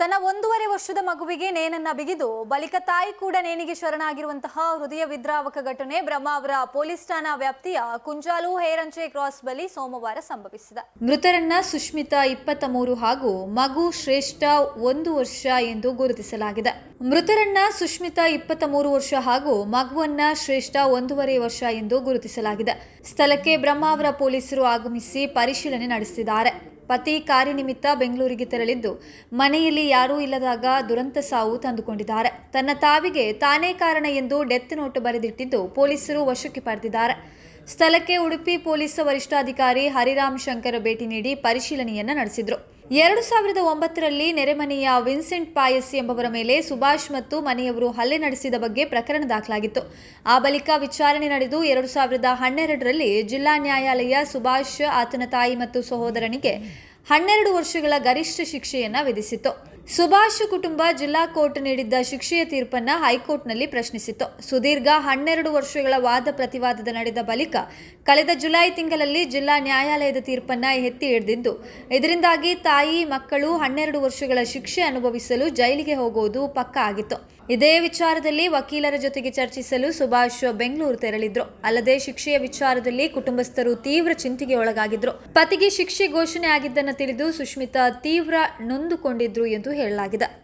ತನ್ನ ಒಂದೂವರೆ ವರ್ಷದ ಮಗುವಿಗೆ ನೇನನ್ನ ಬಿಗಿದು, ಬಳಿಕ ತಾಯಿ ಕೂಡ ನೇಣಿಗೆ ಶರಣಾಗಿರುವಂತಹ ಹೃದಯ ವಿದ್ರಾವಕ ಘಟನೆ ಬ್ರಹ್ಮಾವರ ಪೊಲೀಸ್ ಠಾಣಾ ವ್ಯಾಪ್ತಿಯ ಕುಂಜಾಲು ಹೇರಂಚೆ ಕ್ರಾಸ್ ಬಳಿ ಸೋಮವಾರ ಸಂಭವಿಸಿದೆ. ಮೃತರನ್ನ ಸುಷ್ಮಿತಾ ಇಪ್ಪತ್ತ ಮೂರು ಹಾಗೂ ಮಗು ಶ್ರೇಷ್ಠ ಒಂದು ವರ್ಷ ಎಂದು ಗುರುತಿಸಲಾಗಿದೆ. ಮೃತರನ್ನ ಸುಷ್ಮಿತಾ ಇಪ್ಪತ್ತ ಮೂರು ವರ್ಷ ಹಾಗೂ ಮಗುವನ್ನ ಶ್ರೇಷ್ಠ ಒಂದೂವರೆ ವರ್ಷ ಎಂದು ಗುರುತಿಸಲಾಗಿದೆ. ಸ್ಥಳಕ್ಕೆ ಬ್ರಹ್ಮಾವರ ಪೊಲೀಸರು ಆಗಮಿಸಿ ಪರಿಶೀಲನೆ ನಡೆಸಿದ್ದಾರೆ. ಪತಿ ಕಾರ್ಯನಿಮಿತ್ತ ಬೆಂಗಳೂರಿಗೆ ತೆರಳಿದ್ದು, ಮನೆಯಲ್ಲಿ ಯಾರೂ ಇಲ್ಲದಾಗ ದುರಂತ ಸಾವು ತಂದುಕೊಂಡಿದ್ದಾರೆ. ತನ್ನ ತಾವಿಗೆ ತಾನೇ ಕಾರಣ ಎಂದು ಡೆತ್ ನೋಟ್ ಬರೆದಿಟ್ಟಿದ್ದು ಪೊಲೀಸರು ವಶಕ್ಕೆ ಪಡೆದಿದ್ದಾರೆ. ಸ್ಥಳಕ್ಕೆ ಉಡುಪಿ ಪೊಲೀಸ್ ವರಿಷ್ಠಾಧಿಕಾರಿ ಹರಿರಾಮ್ ಶಂಕರ್ ಭೇಟಿ ನೀಡಿ ಪರಿಶೀಲನೆಯನ್ನ ನಡೆಸಿದ್ರು. ಎರಡು ಸಾವಿರದ ಒಂಬತ್ತರಲ್ಲಿ ನೆರೆಮನೆಯ ವಿನ್ಸೆಂಟ್ ಪಾಯಸ್ ಎಂಬವರ ಮೇಲೆ ಸುಭಾಷ್ ಮತ್ತು ಮನೆಯವರು ಹಲ್ಲೆ ನಡೆಸಿದ ಬಗ್ಗೆ ಪ್ರಕರಣ ದಾಖಲಾಗಿತ್ತು. ಆ ಬಳಿಕ ವಿಚಾರಣೆ ನಡೆದು ಎರಡು ಸಾವಿರದ ಹನ್ನೆರಡರಲ್ಲಿ ಜಿಲ್ಲಾ ನ್ಯಾಯಾಲಯ ಸುಭಾಷ್, ಆತನ ತಾಯಿ ಮತ್ತು ಸಹೋದರನಿಗೆ ಹನ್ನೆರಡು ವರ್ಷಗಳ ಗರಿಷ್ಠ ಶಿಕ್ಷೆಯನ್ನು ವಿಧಿಸಿತ್ತು. ಸುಭಾಷ್ ಕುಟುಂಬ ಜಿಲ್ಲಾ ಕೋರ್ಟ್ ನೀಡಿದ್ದ ಶಿಕ್ಷೆಯ ತೀರ್ಪನ್ನ ಹೈಕೋರ್ಟ್ನಲ್ಲಿ ಪ್ರಶ್ನಿಸಿತ್ತು. ಸುದೀರ್ಘ ಹನ್ನೆರಡು ವರ್ಷಗಳ ವಾದ ಪ್ರತಿವಾದದ ನಡೆದ ಬಳಿಕ ಕಳೆದ ಜುಲೈ ತಿಂಗಳಲ್ಲಿ ಜಿಲ್ಲಾ ನ್ಯಾಯಾಲಯದ ತೀರ್ಪನ್ನ ಎತ್ತಿ ಹಿಡಿದಿದ್ದು, ಇದರಿಂದಾಗಿ ತಾಯಿ, ಮಕ್ಕಳು ಹನ್ನೆರಡು ವರ್ಷಗಳ ಶಿಕ್ಷೆ ಅನುಭವಿಸಲು ಜೈಲಿಗೆ ಹೋಗುವುದು ಪಕ್ಕಾ ಆಗಿತ್ತು. ಇದೇ ವಿಚಾರದಲ್ಲಿ ವಕೀಲರ ಜೊತೆಗೆ ಚರ್ಚಿಸಲು ಸುಭಾಷ್ ಬೆಂಗಳೂರು ತೆರಳಿದ್ರು. ಅಲ್ಲದೆ ಶಿಕ್ಷೆಯ ವಿಚಾರದಲ್ಲಿ ಕುಟುಂಬಸ್ಥರು ತೀವ್ರ ಚಿಂತೆಗೆ ಒಳಗಾಗಿದ್ರು. ಪತಿಗೆ ಶಿಕ್ಷೆ ಘೋಷಣೆ ಆಗಿದ್ದನ್ನು ತಿಳಿದು ಸುಷ್ಮಿತಾ ತೀವ್ರ ನೊಂದುಕೊಂಡಿದ್ರು ಎಂದು ಹೇಳಲಾಗಿದೆ.